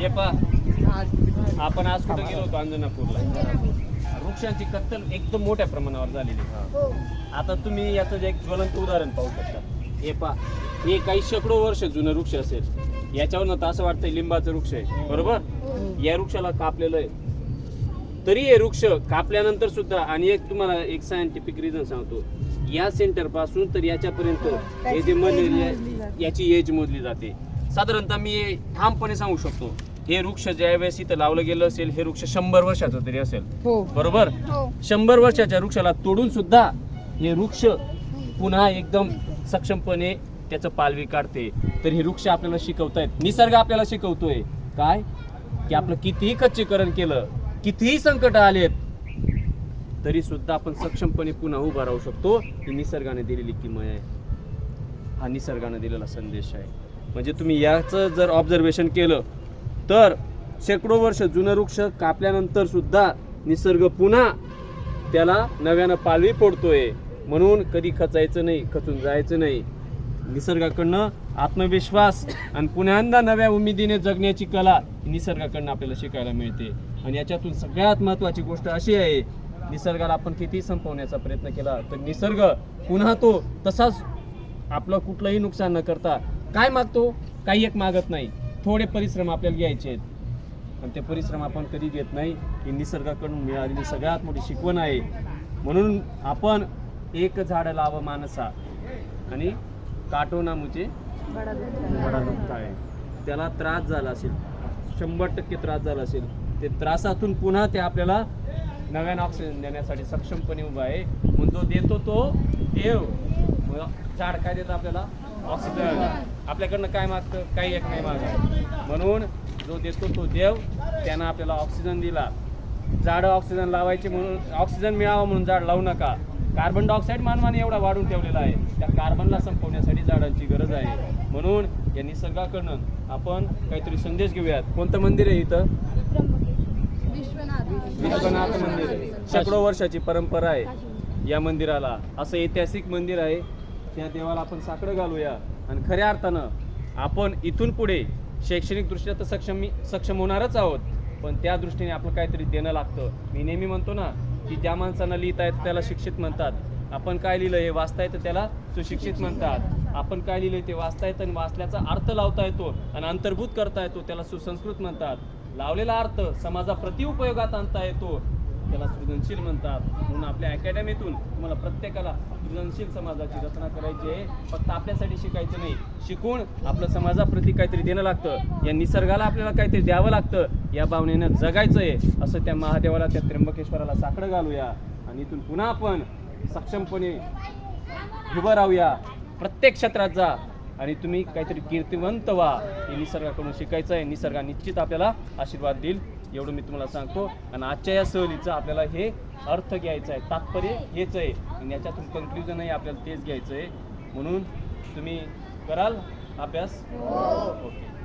ये पा आपण आज कुठे गेलो होतो अंजनापूरला? वृक्षांची कत्तल एकदम मोठ्या प्रमाणावर झालेली. आता तुम्ही याचं जे एक ज्वलंत उदाहरण पाहू शकता. हे पा हे काही शेकडो वर्ष जुनं वृक्ष असेल. याच्यावरनं तर असं वाटतंय लिंबाचं वृक्ष आहे. बरोबर? या वृक्षाला कापलेलं आहे. तरी हे वृक्ष कापल्यानंतर सुद्धा आणि एक तुम्हाला एक सायंटिफिक रिझन सांगतो. या सेंटरपासून तर याच्यापर्यंत हे जे मध्ये याची एज मोजली जाते. साधारणतः मी हे ठामपणे सांगू शकतो हे वृक्ष ज्या वेळेस इथं लावलं गेलं असेल हे वृक्ष शंभर वर्षाचं तरी असेल. हो. बरोबर? शंभर वर्षाच्या वृक्षाला तोडून सुद्धा हे वृक्ष पुन्हा एकदम सक्षमपणे त्याचं पालवी काढते. तर हे वृक्ष आपल्याला शिकवतायत. निसर्ग आपल्याला शिकवतोय. काय? की आपलं कितीही खच्चीकरण केलं कितीही संकट आलेत तरी सुद्धा आपण सक्षमपणे पुन्हा उभा राहू शकतो. ही निसर्गाने दिलेली किमय आहे. हा निसर्गाने दिलेला संदेश आहे. म्हणजे तुम्ही याचं जर ऑब्झर्वेशन केलं तर शेकडो वर्ष जुनं वृक्ष कापल्यानंतर सुद्धा निसर्ग पुन्हा त्याला नव्यानं पालवी फोडतोय म्हणून कधी खचायचं नाही खचून जायचं नाही. निसर्गाकडनं आत्मविश्वास आणि पुन्हा नव्या उमेदीने जगण्याची कला निसर्गाकडनं आपल्याला शिकायला मिळते. आणि याच्यातून सगळ्यात महत्त्वाची गोष्ट अशी आहे निसर्गाला आपण किती संपवण्याचा प्रयत्न केला तर निसर्ग पुन्हा तो तसाच आपलं कुठलंही नुकसान न करता काय मागतो? काही एक मागत नाही. थोडे परिश्रम आपल्याला घ्यायचे आहेत. आणि ते परिश्रम आपण कधी घेत नाही ही निसर्गाकडून मिळालेली सगळ्यात मोठी शिकवण आहे. म्हणून आपण एक झाड लाव माणसा आणि काटोना मुचे बडा आहे त्याला त्रास झाला असेल शंभर टक्के त्रास झाला असेल ते त्रासातून पुन्हा ते आपल्याला नव्यानं ऑक्सिजन देण्यासाठी सक्षमपणे उभा आहे. म्हणून जो देतो तो देव. मग झाड काय देतं आपल्याला? ऑक्सिजन आपल्याकडनं काय मागतं काही एक नाही मागत. म्हणून जो देतो तो देव त्यानं आपल्याला ऑक्सिजन दिला. झाडं ऑक्सिजन लावायचे म्हणून ऑक्सिजन मिळावं म्हणून झाड लावू नका. कार्बन डायऑक्साईड मानवाने एवढा वाढून ठेवलेला आहे. त्या कार्बनला संपवण्यासाठी झाडांची गरज आहे. म्हणून या निसर्गाकडनं आपण काहीतरी संदेश घेऊयात. कोणतं मंदिर आहे इथं? विश्वनाथ मंदिर शेकडो वर्षाची परंपरा आहे या मंदिराला. असं ऐतिहासिक मंदिर आहे. त्या देवाला आपण साकडं घालूया. आणि खऱ्या अर्थानं आपण इथून पुढे शैक्षणिक दृष्ट्या तर सक्षम सक्षम होणारच आहोत पण त्या दृष्टीने आपलं काहीतरी देणं लागतं. मी नेहमी म्हणतो ना की ज्या माणसांना लिहिता येतं त्याला शिक्षित म्हणतात. आपण काय लिहिलं हे वाचता येतं त्याला सुशिक्षित म्हणतात. आपण काय लिहिलं ते वाचता येतं आणि वाचल्याचा अर्थ लावता येतो आणि अंतर्भूत करता येतो त्याला सुसंस्कृत म्हणतात. लावलेला अर्थ समाजाप्रती उपयोगात आणता येतो. त्याला सृजनशील म्हणतात. म्हणून आपल्या अकॅडमीतून तुम्हाला प्रत्येकाला सृजनशील समाजाची रचना करायची आहे. फक्त आपल्यासाठी शिकायचं नाही. शिकून आपलं समाजाप्रती काहीतरी देणं लागतं. या निसर्गाला आपल्याला काहीतरी द्यावं लागतं. या भावनेनं जगायचं आहे. असं त्या महादेवाला त्या त्र्यंबकेश्वराला साकडं घालूया. आणि इथून पुन्हा आपण सक्षमपणे उभं राहूया. प्रत्येक क्षेत्रात जा. आणि तुम्ही काहीतरी कीर्तिवंत व्हा. हे निसर्गाकडून शिकायचं आहे. निसर्गा निश्चित आपल्याला आशीर्वाद देईल. एवढं मी तुम्हाला सांगतो. आणि आजच्या या सहलीचा आपल्याला हे अर्थ घ्यायचा आहे तात्पर्य हेच आहे. आणि याच्यातून कन्क्ल्युजनही आपल्याला तेच घ्यायचं आहे. म्हणून तुम्ही कराल अभ्यास? ओके.